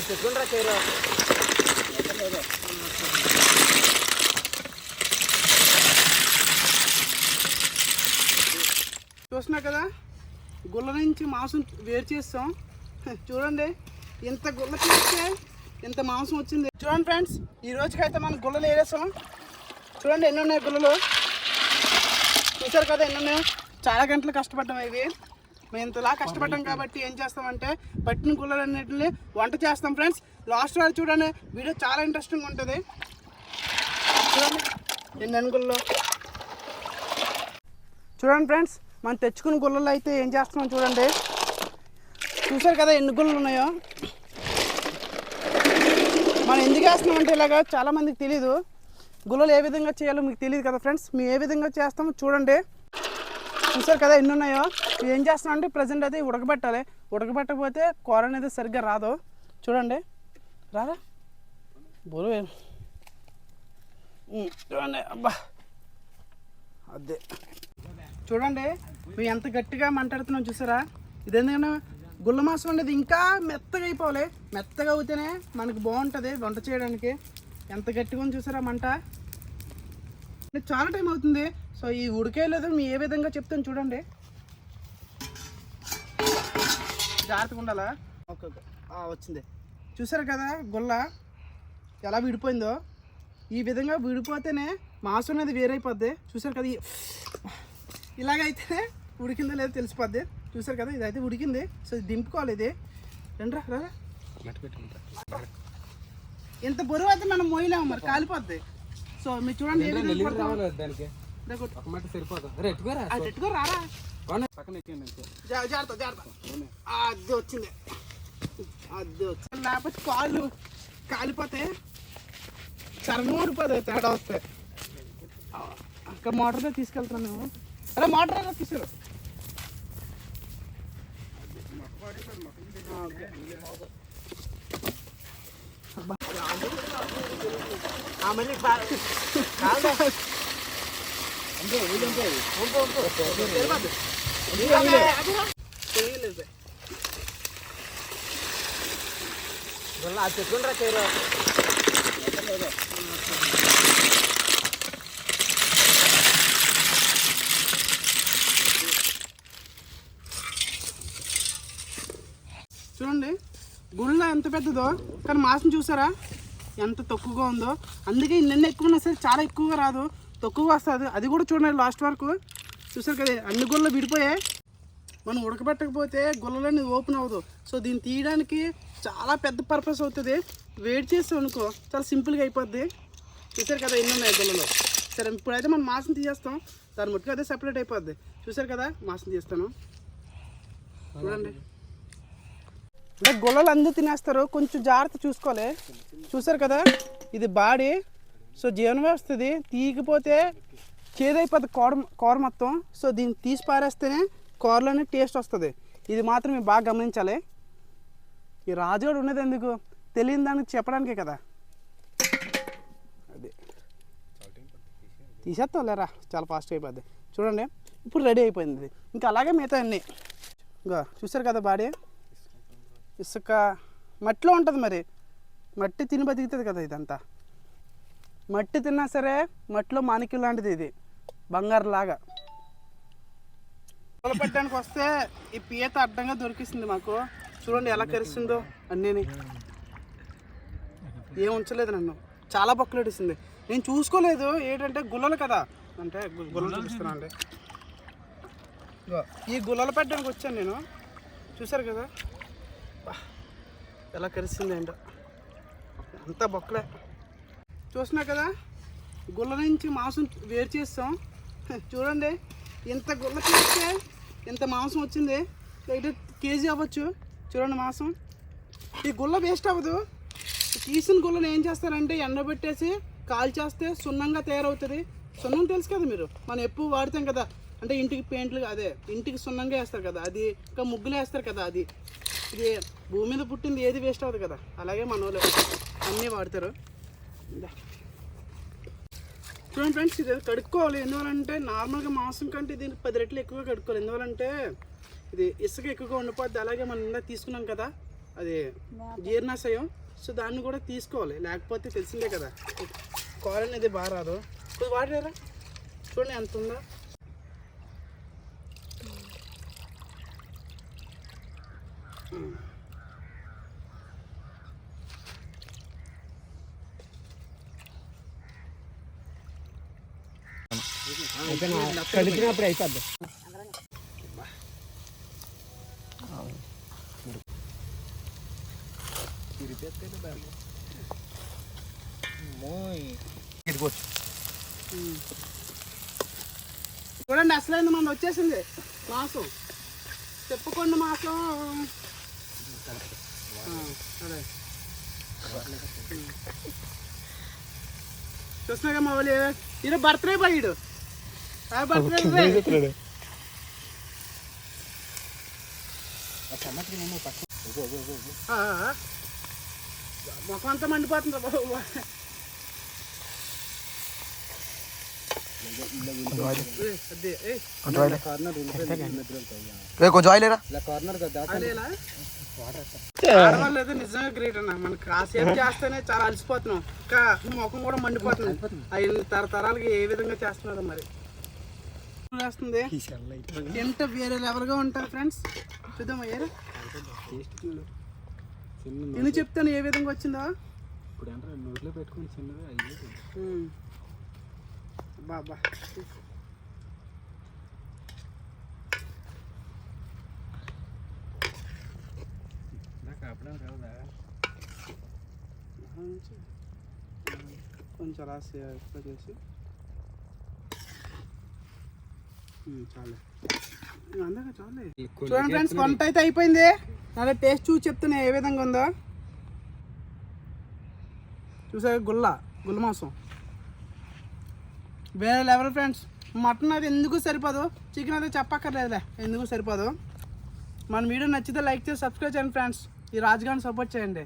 చెట్టుకుంటారా చేరు చూస్తున్నా కదా? గుల్ల నుంచి మాంసం వేరు చేస్తాం. చూడండి ఇంత గుల్ల చేస్తే ఇంత మాంసం వచ్చింది. చూడండి ఫ్రెండ్స్ ఈ రోజుకైతే మనం గుల్లలు వేరేసాం చూడండి ఎన్ని ఉన్నాయి గుల్లలు చూసారు కదా ఎన్ని ఉన్నాయి? చాలా గంటలు కష్టపడ్డాం ఇవి మేము ఇంతలా కష్టపడ్డాం కాబట్టి ఏం చేస్తామంటే పట్టిన గుల్లలన్నింటిని వంట చేస్తాం ఫ్రెండ్స్. లాస్ట్ వరకు చూడండి వీడియో చాలా ఇంట్రెస్టింగ్ ఉంటుంది. చూడండి ఎన్ని అనుగుల్లో చూడండి ఫ్రెండ్స్ మనం తెచ్చుకున్న గుళ్ళలో అయితే ఏం చేస్తున్నాం చూడండి. చూసారు కదా ఎన్ని గుళ్ళు ఉన్నాయో? మనం ఎందుకు వేస్తున్నాం అంటే ఇలాగా చాలా మందికి తెలియదు గుళ్ళలు ఏ విధంగా చేయాలో మీకు తెలియదు కదా ఫ్రెండ్స్. మేము ఏ విధంగా చేస్తామో చూడండి. చూసారు కదా ఎన్ని ఉన్నాయో ఏం చేస్తున్నాం అంటే ప్రజెంట్ అయితే ఉడకబెట్టాలి. ఉడకబెట్టకపోతే కూర అనేది సరిగ్గా రాదు. చూడండి. రారా? బోరు చూడండి. అబ్బా. అదే. చూడండి మేము ఎంత గట్టిగా మంటాడుతున్నాం చూసారా? ఇదేందుకన్నా గుల్ల మాంసం అనేది ఇంకా మెత్తగా అయిపోవాలి. మెత్తగా అవుతేనే మనకు బాగుంటుంది వంట చేయడానికి. ఎంత గట్టిగా ఉంది చూసారా మంట? చాలా టైం అవుతుంది. సో ఈ ఉడికేయలేదు మీ ఏ విధంగా చెప్తాను చూడండి. జాగ్రత్తగా ఉండాలా? ఓకే వచ్చింది. చూసారు కదా గుల్ల ఎలా విడిపోయిందో? ఈ విధంగా విడిపోతేనే మాంసం అనేది వేరైపోద్ది. చూసారు కదా ఇలాగైతే ఉడికిందో లేదో తెలిసిపోద్ది. చూసారు కదా ఇదైతే ఉడికింది. సో ఇది దింపుకోవాలి ఇది. రండ్రా రా ఇంత బరువు అయితే మనం మోయలేము మరి కాలిపోద్ది. సో మీరు చూడండి ఏ విధంగా పడతామో. దానికి? ఇదిగో కొట్టు. అటు ఎట్టుకో రారా. జా- జాగ్రత్త జాగ్రత్త. అది వచ్చింది. అది వచ్చింది. లేకపోతే కాళ్ళు కాలిపోతే చర్మం ఊడిపోతాయి తేడా వస్తే. అక్కడ మోటార్తో తీసుకెళ్తున్నాను మేము అరే మోటార్ తీసుకెళ్ళు. ఆ, ఓకే. అబ్బా. ఆ, మళ్ళీ బా- కాదు. తెలియదు. తెలియలేదు. చెట్టుకుంటారా చేరు చూడండి గుళ్ళ ఎంత పెద్దదో కానీ మాసం చూసారా? ఎంత తక్కువగా ఉందో. అందుకే నిన్న ఎక్కువ ఉన్నా సరే చాలా ఎక్కువగా రాదు. తక్కువగా వస్తుంది. అది కూడా చూడండి లాస్ట్ వరకు. చూసారు కదా అన్ని గుళ్ళు విడిపోయాయి. మనం ఉడకబెట్టకపోతే గుల్లలన్నీ ఓపెన్ అవ్వదు. సో దీన్ని తీయడానికి చాలా పెద్ద పర్పస్ అవుతుంది. వేడి చేస్తాం అనుకో చాలా సింపుల్గా అయిపోద్ది. చూసారు కదా ఎన్ని ఉన్నాయి గుళ్ళలో సరే ఇప్పుడైతే మనం మాసం తీసేస్తాం. దాని ముట్టుకు అదే సెపరేట్ అయిపోద్ది. చూసారు కదా మాసం తీస్తాను. చూడండి. అంటే గొల్లలు అందరూ తినేస్తారు కొంచెం జాగ్రత్త చూసుకోవాలి చూసారు కదా? ఇది బాడీ. సో జీవన వ్యవస్థ ఇది తీయకపోతే చేదైపోతుంది కూర కూర మొత్తం. సో దీన్ని తీసి పారేస్తేనే కూరలోనే టేస్ట్ వస్తుంది. ఇది మాత్రం మీరు బాగా గమనించాలి. ఈ రాజుగాడు ఉన్నది ఎందుకు? తెలియని దానికి చెప్పడానికే కదా. అది. తీసేస్తాం లేరా? చాలా ఫాస్ట్ అయిపోద్ది. చూడండి. ఇప్పుడు రెడీ అయిపోయింది. ఇంకా అలాగే మిగతా అన్నీ. ఇంకా చూసారు కదా బాడీ? ఇసుక మట్టిలో ఉంటుంది మరి. మట్టి తిని బతుకుతుంది కదా ఇదంతా. మట్టి తిన్నా సరే మట్టిలో మాణిక్యం లాంటిది ఇది. బంగారు లాగా పెట్టడానికి వస్తే ఈ పీత అడ్డంగా దొరికిస్తుంది మాకు. చూడండి ఎలా కరిస్తుందో అన్నీని. ఏం ఉంచలేదు నన్ను. చాలా బొక్కలు ఇస్తుంది నేను చూసుకోలేదు ఏంటంటే గుల్లలు కదా. అంటే గుల్లలు చూపిస్తున్నా అండి. ఈ గుల్లలు పెట్టడానికి వచ్చాను నేను. చూసారు కదా? ఎలా కరిసిందేంటో. ఏంటో అంతా బొక్కలే. చూస్తున్నా కదా గుల్ల నుంచి మాంసం వేరు చేస్తాం. చూడండి ఇంత గుల్ల చేస్తే ఇంత మాంసం వచ్చింది. అయితే కేజీ అవ్వచ్చు. చూడండి మాంసం. ఈ గుల్ల వేస్ట్ అవ్వదు. తీసిన గుల్లను ఏం చేస్తారంటే ఎండబెట్టేసి కాల్చేస్తే సున్నంగా తయారవుతుంది. సున్నం తెలుసు కదా మీరు? మనం ఎప్పుడు వాడతాం కదా. అంటే ఇంటికి పెయింట్లు అదే ఇంటికి సున్నంగా వేస్తారు కదా. అది ఇంకా ముగ్గులు వేస్తారు కదా అది. ఇది భూమి మీద పుట్టింది ఏది వేస్ట్ అవ్వదు కదా. అలాగే మన వాళ్ళు అన్నీ వాడతారు. చూడండి ఫ్రెండ్స్ ఇది కడుక్కోవాలి. ఎందువలంటే నార్మల్గా మాంసం కంటే దీనికి పది రెట్లు ఎక్కువగా కడుక్కోవాలి. ఎందువలంటే ఇది ఇసుక ఎక్కువగా ఉండిపోద్ది. అలాగే మనం ఇందాక తీసుకున్నాం కదా అది జీర్ణాశయం. సో దాన్ని కూడా తీసుకోవాలి. లేకపోతే తెలిసిందే కదా కూర అనేది బాగా రాదు. వాడారా చూడండి ఎంత ఉందో? కలిపినప్పుడు అయిపోద్ది. చూడండి అసలైంది మన వచ్చేసింది మాసం. చెప్పుకోండి మాసం. చూస్తున్నాగా మా వాళ్ళు? ఈరోజు బర్త్డే పోయాడు బర్త్డే ముఖం అంతా మండిపోతుంది బాబు. కొంచెం ఆయిల్ ఇలా కార్నర్ కదా అయితే నిజంగా గ్రేట్ అన్న. మనం కాసేపు చేస్తేనే చాలా అలసిపోతున్నాం. ఇంకా ముఖం కూడా మండిపోతుంది. అవి తరతరాలకి ఏ విధంగా చేస్తున్నారో మరి? వేస్తుంది ఎంత వేరే లెవెల్గా ఉంటారు ఫ్రెండ్స్ చూద్దాం అయ్యారు నేను చెప్తాను ఏ విధంగా వచ్చిందో? ఇప్పుడు నోట్లో పెట్టుకొని చిన్నది. బాబా కొంచెం అలా ఎక్కువ చేసి. ఉమ్, చాలే. అందాక చాలే. చూడండి ఫ్రెండ్స్ వంట అయితే అయిపోయింది. అదే టేస్ట్ చూసి చెప్తున్నా ఏ విధంగా ఉందో. చూసాక గుల్ల గుల్ల మాంసం. వేరే లెవెల్ ఫ్రెండ్స్ మటన్ అది ఎందుకు సరిపోదు? చికెన్ అయితే చెప్పక్కర్లేదులే ఎందుకు సరిపోదు? మన వీడియో నచ్చితే లైక్ చేసి సబ్స్క్రైబ్ చేయండి ఫ్రెండ్స్. ఈ రాజుగారిని సపోర్ట్ చేయండి.